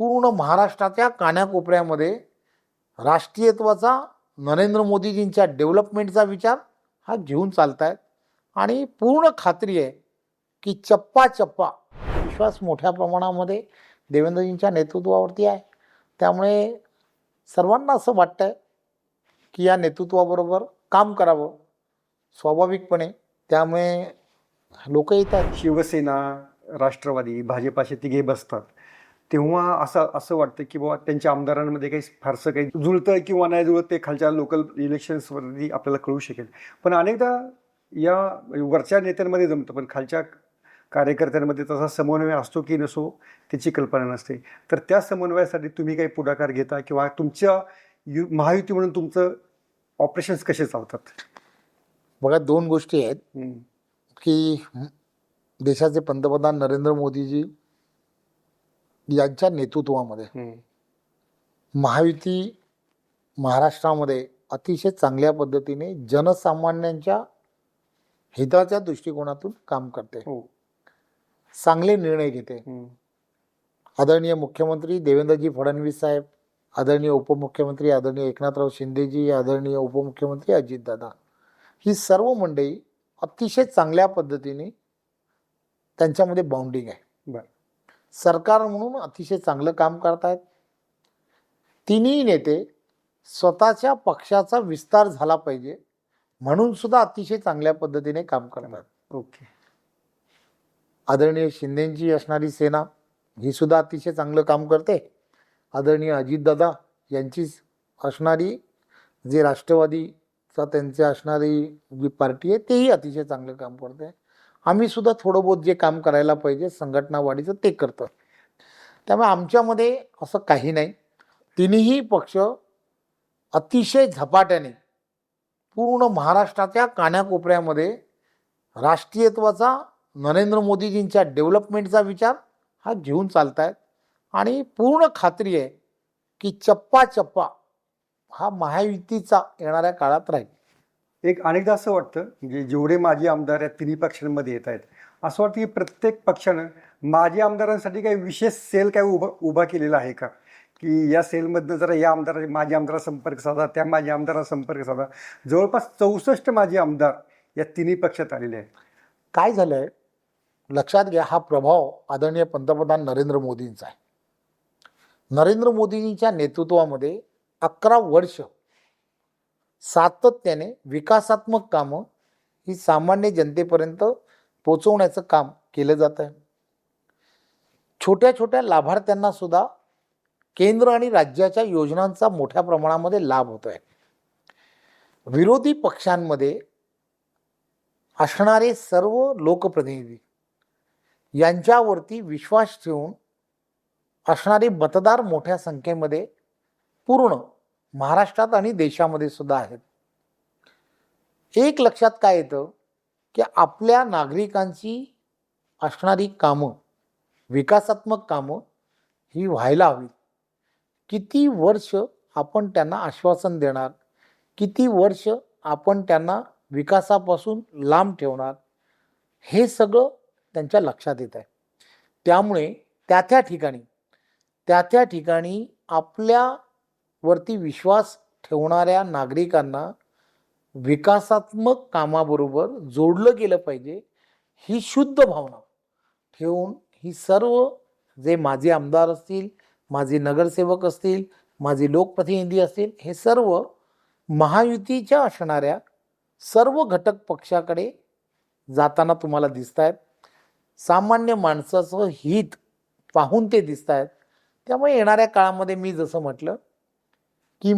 पूर्ण महाराष्ट्राच्या कानाकोपऱ्यामध्ये राष्ट्रीयत्वाचा नरेंद्र मोदीजींच्या डेव्हलपमेंटचा विचार हा घेऊन चालत आहेत आणि पूर्ण खात्री आहे की चप्पा चप्पा विश्वास मोठ्या प्रमाणामध्ये देवेंद्रजींच्या नेतृत्वावरती आहे. त्यामुळे सर्वांना असं वाटतंय की या नेतृत्वाबरोबर काम करावं स्वाभाविकपणे. त्यामुळे लोक येत आहेत शिवसेना राष्ट्रवादी भाजपाचे तिघे बसतात. तेव्हा असं असं वाटतं की बाबा त्यांच्या आमदारांमध्ये काही फारसं काही जुळतं किंवा नाही जुळत ते खालच्या लोकल इलेक्शन्सवरती आपल्याला कळू शकेल. पण अनेकदा या वरच्या नेत्यांमध्ये जमतं पण खालच्या कार्यकर्त्यांमध्ये तसा समन्वय असतो की नसो त्याची कल्पना नसते. तर त्या समन्वयासाठी तुम्ही काही पुढाकार घेता किंवा तुमच्या यु महायुती म्हणून तुमचं ऑपरेशन्स कसे चालतात? बघा दोन गोष्टी आहेत. की देशाचे पंतप्रधान नरेंद्र मोदीजी यांच्या नेतृत्वामध्ये. महायुती महाराष्ट्रामध्ये अतिशय चांगल्या पद्धतीने जनसामान्यांच्या हिताच्या दृष्टिकोनातून काम करते हो चांगले निर्णय घेते. आदरणीय मुख्यमंत्री देवेंद्रजी फडणवीस साहेब आदरणीय उपमुख्यमंत्री आदरणीय एकनाथराव शिंदेजी आदरणीय उपमुख्यमंत्री अजितदादा ही सर्व मंडळी अतिशय चांगल्या पद्धतीने त्यांच्यामध्ये बाउंडिंग आहे बरं. सरकार म्हणून अतिशय चांगलं काम करतायत. तिन्ही नेते स्वतःच्या पक्षाचा विस्तार झाला पाहिजे म्हणून सुद्धा अतिशय चांगल्या पद्धतीने काम करतात. ओके. आदरणीय शिंदेची असणारी सेना ही सुद्धा अतिशय चांगलं काम करते. आदरणीय अजितदादा यांची असणारी जे राष्ट्रवादीचा त्यांची असणारी जी पार्टी आहे तेही अतिशय चांगलं काम करते. आम्ही सुद्धा थोडं बहुत जे काम करायला पाहिजे संघटनावाढीचं ते करतं. त्यामुळे आमच्यामध्ये असं काही नाही. तिन्ही पक्ष अतिशय झपाट्याने पूर्ण महाराष्ट्राच्या कानाकोपऱ्यामध्ये राष्ट्रीयत्वाचा नरेंद्र मोदीजींच्या डेव्हलपमेंटचा विचार हा घेऊन चालत आहेत आणि पूर्ण खात्री आहे की चप्पा चप्पा हा महायुतीचा येणाऱ्या काळात राहील. एक अनेकदा असं वाटतं म्हणजे जेवढे माजी आमदार या तिन्ही पक्षांमध्ये येत आहेत. असं वाटतं की प्रत्येक पक्षानं माजी आमदारांसाठी काही विशेष सेल काय उभा उभा केलेला आहे का? की या सेलमधनं जरा या आमदारा माजी आमदारा संपर्क साधा त्या माजी आमदारा संपर्क साधा. जवळपास चौसष्ट माजी आमदार या तिन्ही पक्षात आलेले आहेत. काय झालं आहे लक्षात घ्या हा प्रभाव आदरणीय पंतप्रधान नरेंद्र मोदींचा आहे. नरेंद्र मोदींच्या नेतृत्वामध्ये अकरा वर्ष सातत्याने विकासात्मक कामं ही सामान्य जनतेपर्यंत पोचवण्याचं काम केलं जात आहे. छोट्या छोट्या लाभार्थ्यांना सुद्धा केंद्र आणि राज्याच्या योजनांचा मोठ्या प्रमाणामध्ये लाभ होतो आहे. विरोधी पक्षांमध्ये असणारे सर्व लोकप्रतिनिधी यांच्यावरती विश्वास ठेवून असणारे मतदार मोठ्या संख्येमध्ये पूर्ण महाराष्ट्रात आणि देशामध्ये सुद्धा आहेत. एक लक्षात काय येतं? की आपल्या नागरिकांची असणारी कामं विकासात्मक कामं ही व्हायला हवी किती वर्ष आपण त्यांना आश्वासन देणार? किती वर्ष आपण त्यांना विकासापासून लांब ठेवणार? हे सगळं त्यांच्या लक्षात येत आहे. त्यामुळे त्या त्या ठिकाणी त्या त्या ठिकाणी आपल्या वरती विश्वास ठेवणाऱ्या नागरिकांना विकासात्मक कामाबरोबर जोडलं गेलं पाहिजे ही शुद्ध भावना ठेवून ही सर्व जे माझे आमदार असतील माझे नगरसेवक असतील माझे लोकप्रतिनिधी असतील हे सर्व महायुतीच्या असणाऱ्या सर्व घटक पक्षाकडे जाताना तुम्हाला दिसत आहेत सामान्य माणसाचं हित पाहून ते दिसत आहेत त्यामुळे येणाऱ्या काळामध्ये मी जसं म्हटलं की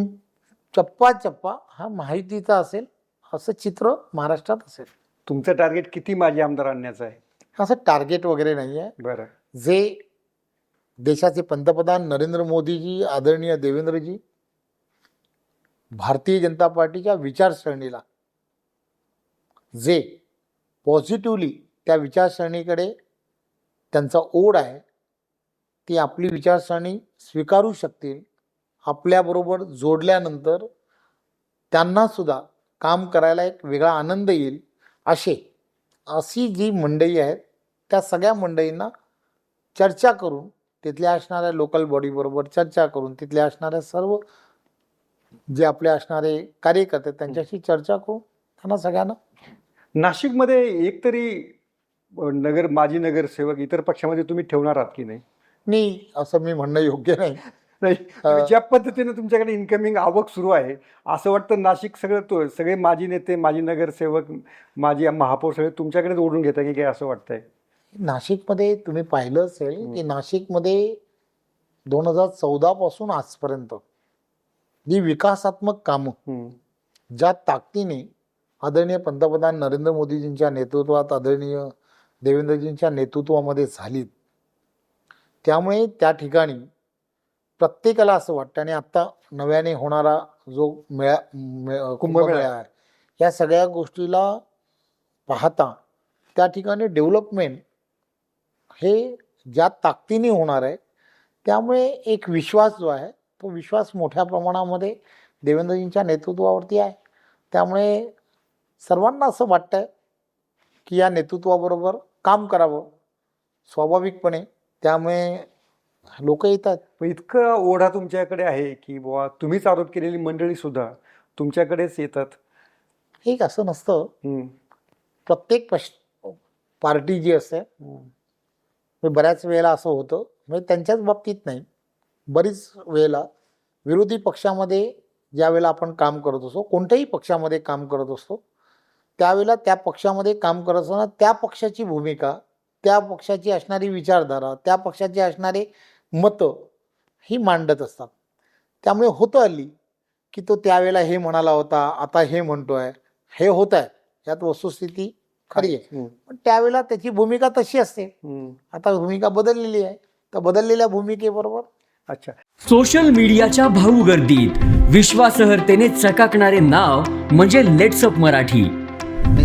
चप्पा चप्पा हा महायुतीचा असेल असं चित्र महाराष्ट्रात असेल. तुमचं टार्गेट किती माजी आमदार आणण्याचं आहे? असं टार्गेट वगैरे नाही आहे बरं. जे देशाचे पंतप्रधान नरेंद्र मोदीजी आदरणीय देवेंद्रजी भारतीय जनता पार्टीच्या विचारसरणीला जे पॉझिटिव्हली त्या विचारसरणीकडे त्यांचा ओढ आहे ती आपली विचारसरणी स्वीकारू शकतील आपल्याबरोबर जोडल्यानंतर त्यांनासुद्धा काम करायला एक वेगळा आनंद येईल असे अशी जी मंडळी आहेत त्या सगळ्या मंडळींना चर्चा करून तिथल्या असणाऱ्या लोकल बॉडीबरोबर चर्चा करून तिथल्या असणाऱ्या सर्व जे आपले असणारे कार्यकर्ते त्यांच्याशी चर्चा करून त्यांना सगळ्यांना नाशिकमध्ये एकतरी नगर माजी नगरसेवक इतर पक्षामध्ये तुम्ही ठेवणार आहात की नाही? नाही असं मी म्हणणं योग्य नाही. नाही तुम्ही ज्या पद्धतीने तुमच्याकडे इन्कमिंग आवक सुरू आहे असं वाटतं नाशिक सगळं तो सगळे माजी नेते माजी नगरसेवक माजी महापौर सगळे तुमच्याकडेच ओढून घेतात की काय असं वाटतंय? नाशिकमध्ये तुम्ही पाहिलं असेल की नाशिकमध्ये दोन हजार चौदा पासून आजपर्यंत जी विकासात्मक कामं. ज्या ताकदीने आदरणीय पंतप्रधान नरेंद्र मोदीजींच्या नेतृत्वात आदरणीय देवेंद्रजींच्या नेतृत्वामध्ये झालीत त्यामुळे त्या ठिकाणी प्रत्येकाला असं वाटतं आणि आत्ता नव्याने होणारा जो मेळा मे- कुंभमेळा. आहे या सगळ्या गोष्टीला पाहता त्या ठिकाणी डेव्हलपमेंट हे ज्या ताकदीने होणार आहे त्यामुळे एक विश्वास जो आहे तो विश्वास मोठ्या प्रमाणामध्ये देवेंद्रजींच्या नेतृत्वावरती आहे. त्यामुळे सर्वांना असं वाटतंय की या नेतृत्वाबरोबर काम करावं स्वाभाविकपणे. त्यामुळे लोक येतात. पण इतकं ओढा तुमच्याकडे आहे की बुवा तुम्हीच आरोप केलेली मंडळी सुद्धा तुमच्याकडेच येतात. एक असं नसतं. हम्म. प्रत्येक पश पार्टी जी असते हे बऱ्याच वेळेला असं होतं. म्हणजे त्यांच्याच बाबतीत नाही. बरीच वेळेला विरोधी पक्षामध्ये ज्या वेळेला आपण काम करत असतो कोणत्याही पक्षामध्ये काम करत असतो त्यावेळेला त्या पक्षामध्ये काम करत असताना त्या पक्षाची भूमिका त्या पक्षाची असणारी विचारधारा त्या पक्षाची असणारे मतं ही मांडत असतात. त्यामुळे होतं हल्ली की तो त्यावेळेला हे म्हणाला होता आता हे म्हणतोय हे होत आहे यात वस्तुस्थिती खरी आहे. पण त्यावेळेला त्याची भूमिका तशी असते. आता भूमिका बदललेली आहे. तर बदललेल्या भूमिकेबरोबर अच्छा. सोशल मीडियाच्या भाऊ गर्दीत विश्वासार्हतेने चकाकणारे नाव म्हणजे लेट्सअप मराठी.